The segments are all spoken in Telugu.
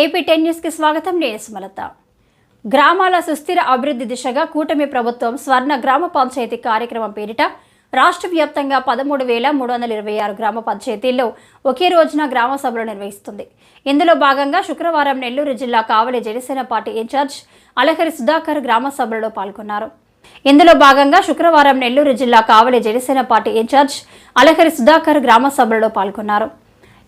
ఏపీ టెన్ న్యూస్కి స్వాగతం. నేను సుమలత. గ్రామాల సుస్థిర అభివృద్ధి దిశగా కూటమి ప్రభుత్వం స్వర్ణ గ్రామ పంచాయతీ కార్యక్రమం పేరిట రాష్ట్ర వ్యాప్తంగా పదమూడు వేల మూడు వందల ఇరవై ఆరు గ్రామ పంచాయతీల్లో ఒకే రోజున గ్రామ సభలు నిర్వహిస్తుంది. ఇందులో భాగంగా శుక్రవారం నెల్లూరు జిల్లా Kavali Janasena party in charge Alahari Sudhakar గ్రామ సభలలో పాల్గొన్నారు. ఇందులో భాగంగా శుక్రవారం నెల్లూరు జిల్లా Kavali Janasena party in charge Alahari Sudhakar గ్రామ సభలలో పాల్గొన్నారు.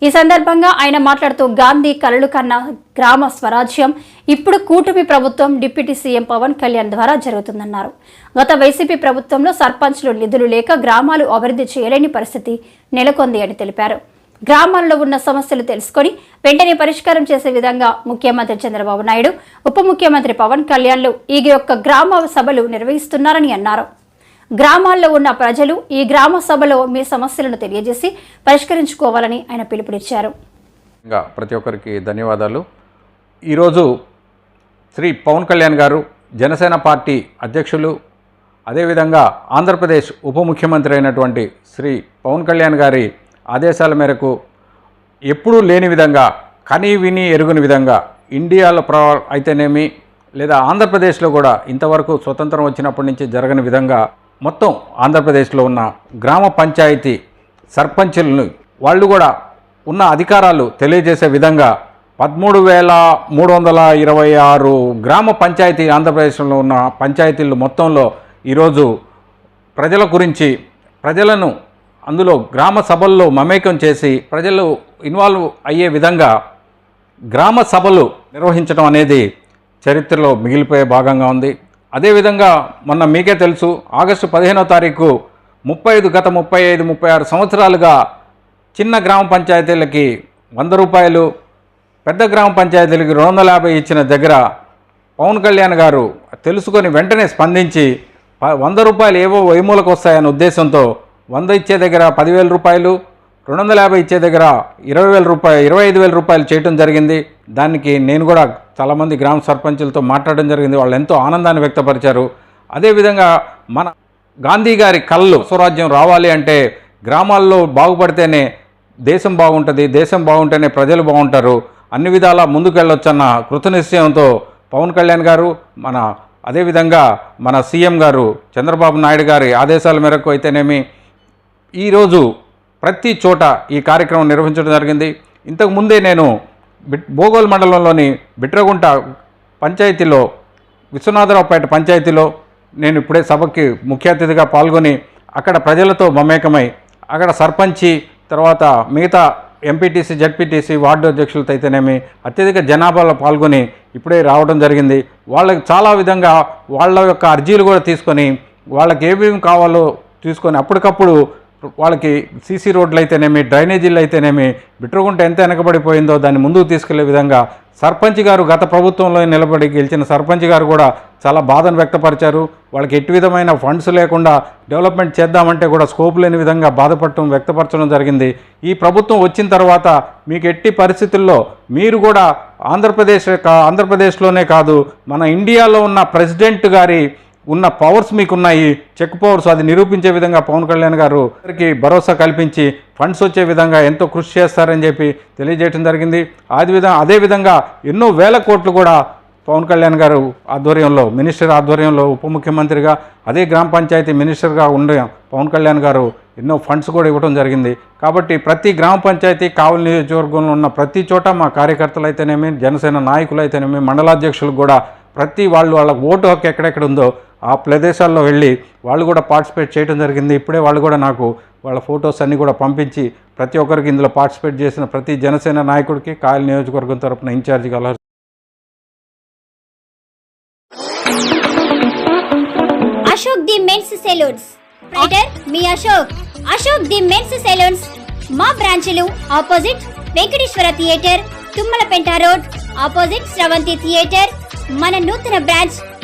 ఈ సందర్భంగా ఆయన మాట్లాడుతూ గాంధీ కలలు కన్న గ్రామ స్వరాజ్యం ఇప్పుడు కూటమి ప్రభుత్వం డిప్యూటీ సీఎం పవన్ కళ్యాణ్ ద్వారా జరుగుతుందన్నారు. గత వైసీపీ ప్రభుత్వంలో సర్పంచ్లు నిధులు లేక గ్రామాలు అభివృద్ధి చేయలేని పరిస్థితి నెలకొంది అని తెలిపారు. గ్రామాల్లో ఉన్న సమస్యలు తెలుసుకొని వెంటనే పరిష్కారం చేసే విధంగా ముఖ్యమంత్రి చంద్రబాబు నాయుడు ఉప ముఖ్యమంత్రి పవన్ కళ్యాణ్లు ఈ యొక్క గ్రామ సభలు నిర్వహిస్తున్నారని అన్నారు. గ్రామాల్లో ఉన్న ప్రజలు ఈ గ్రామ సభలో మీ సమస్యలను తెలియజేసి పరిష్కరించుకోవాలని ఆయన పిలుపునిచ్చారు. ప్రతి ఒక్కరికి ధన్యవాదాలు. ఈరోజు శ్రీ పవన్ కళ్యాణ్ గారు జనసేన పార్టీ అధ్యక్షులు అదేవిధంగా ఆంధ్రప్రదేశ్ ఉప ముఖ్యమంత్రి అయినటువంటి శ్రీ పవన్ కళ్యాణ్ గారి ఆదేశాల మేరకు ఎప్పుడూ లేని విధంగా కని విని ఎరుగుని విధంగా ఇండియాలో ప్ర అయితేనేమి లేదా ఆంధ్రప్రదేశ్లో కూడా ఇంతవరకు స్వతంత్రం వచ్చినప్పటి నుంచి జరగని విధంగా మొత్తం ఆంధ్రప్రదేశ్లో ఉన్న గ్రామ పంచాయతీ సర్పంచులను వాళ్ళు కూడా ఉన్న అధికారాలు తెలియజేసే విధంగా పదమూడు వేల మూడు వందల ఇరవై ఆరు గ్రామ పంచాయతీ ఆంధ్రప్రదేశ్లో ఉన్న పంచాయతీలు మొత్తంలో ఈరోజు ప్రజల గురించి ప్రజలను అందులో గ్రామ సభల్లో మమేకం చేసి ప్రజలు ఇన్వాల్వ్ అయ్యే విధంగా గ్రామ సభలు నిర్వహించడం అనేది చరిత్రలో మిగిలిపోయే భాగంగా ఉంది. అదేవిధంగా మొన్న మీకే తెలుసు ఆగస్టు పదిహేనో తారీఖు ముప్పై ఐదు గత ముప్పై ఐదు ముప్పై ఆరు సంవత్సరాలుగా చిన్న గ్రామ పంచాయతీలకి వంద రూపాయలు పెద్ద గ్రామ పంచాయతీలకి రెండు వందల యాభై ఇచ్చిన దగ్గర పవన్ కళ్యాణ్ గారు తెలుసుకొని వెంటనే స్పందించి ప- వంద రూపాయలు ఏవో వైమూలకు వస్తాయనే ఉద్దేశంతో వంద ఇచ్చే దగ్గర పదివేల రూపాయలు రెండు వందల యాభై ఇచ్చే దగ్గర ఇరవై వేల రూపాయలు ఇరవై ఐదు వేల రూపాయలు చేయటం జరిగింది. దానికి నేను కూడా చాలామంది గ్రామ సర్పంచులతో మాట్లాడడం జరిగింది. వాళ్ళు ఎంతో ఆనందాన్ని వ్యక్తపరిచారు. అదేవిధంగా మన గాంధీ గారి కళ్ళు స్వరాజ్యం రావాలి అంటే గ్రామాల్లో బాగుపడితేనే దేశం బాగుంటుంది దేశం బాగుంటేనే ప్రజలు బాగుంటారు. అన్ని విధాలా ముందుకెళ్ళొచ్చన్న కృతనిశ్చయంతో పవన్ కళ్యాణ్ గారు మన అదేవిధంగా మన సీఎం గారు చంద్రబాబు నాయుడు గారి ఆదేశాల మేరకు అయితేనేమి ఈరోజు ప్రతి చోట ఈ కార్యక్రమం నిర్వహించడం జరిగింది. ఇంతకుముందే నేను బోగోల్ మండలంలోని బిట్రగుంట పంచాయతీలో విశ్వనాథరావుపేట పంచాయతీలో నేను ఇప్పుడే సభకి ముఖ్య అతిథిగా పాల్గొని అక్కడ ప్రజలతో మమేకమై అక్కడ సర్పంచి తర్వాత మిగతా ఎంపీటీసీ జడ్పీటీసీ వార్డు అధ్యక్షులతో అయితేనేమి అత్యధిక జనాభాలో పాల్గొని ఇప్పుడే రావడం జరిగింది. వాళ్ళకి చాలా విధంగా వాళ్ళ యొక్క అర్జీలు కూడా తీసుకొని వాళ్ళకి ఏమేమి కావాలో తీసుకొని అప్పటికప్పుడు వాళ్ళకి సీసీ రోడ్లు అయితేనేమి డ్రైనేజీలు అయితేనేమి బిట్రగుంట ఎంత వెనకబడిపోయిందో దాన్ని ముందుకు తీసుకెళ్ళే విధంగా సర్పంచ్ గారు గత ప్రభుత్వంలో నిలబడి గెలిచిన సర్పంచ్ గారు కూడా చాలా బాధను వ్యక్తపరిచారు. వాళ్ళకి ఎట్టి విధమైన ఫండ్స్ లేకుండా డెవలప్మెంట్ చేద్దామంటే కూడా స్కోప్ లేని విధంగా బాధపడటం వ్యక్తపరచడం జరిగింది. ఈ ప్రభుత్వం వచ్చిన తర్వాత మీకు ఎట్టి పరిస్థితుల్లో మీరు కూడా ఆంధ్రప్రదేశ్ కా- ఆంధ్రప్రదేశ్లోనే కాదు మన ఇండియాలో ఉన్న ప్రెసిడెంట్ గారి ఉన్న పవర్స్ మీకున్నాయి. చెక్ పవర్స్ అది నిరూపించే విధంగా పవన్ కళ్యాణ్ గారు అందరికీ భరోసా కల్పించి ఫండ్స్ వచ్చే విధంగా ఎంతో కృషి చేస్తారని చెప్పి తెలియజేయడం జరిగింది. అది విధంగా అదేవిధంగా ఎన్నో వేల కోట్లు కూడా పవన్ కళ్యాణ్ గారు ఆధ్వర్యంలో మినిస్టర్ ఆధ్వర్యంలో ఉప ముఖ్యమంత్రిగా అదే గ్రామ పంచాయతీ మినిస్టర్గా ఉండే పవన్ కళ్యాణ్ గారు ఎన్నో ఫండ్స్ కూడా ఇవ్వడం జరిగింది. కాబట్టి ప్రతి గ్రామ పంచాయతీ కావలి నియోజకవర్గంలో ఉన్న ప్రతి చోట మా కార్యకర్తలు అయితేనేమి జనసేన నాయకులు అయితేనేమి మండలాధ్యక్షులు కూడా ప్రతి వాళ్ళు వాళ్ళ ఓటు హక్కు ఎక్కడెక్కడ ఉందో ఆ ప్రదేశాల్లో వెళ్ళి వాళ్ళు కూడా పార్టిసిపేట్ చేయడం జరిగింది. ఇప్పుడే వాళ్ళు కూడా నాకు వాళ్ళ ఫొటోస్ అన్నీ కూడా పంపించి ప్రతి ఒక్కరికి ఇందులో పార్టిసిపేట్ చేసిన ప్రతి జనసేన నాయకుడికి కాయల నియోజకవర్గం తరపున ఇన్ఛార్జిగా అలా Ashok the men's salons. Writer me Ashok. Ashok the men's salons. మా బ్రాంచ్లు opposite Venkateswara theatre Tummalapenta road. Opposite Sravanthi theatre. మన నూతన బ్రాంచ్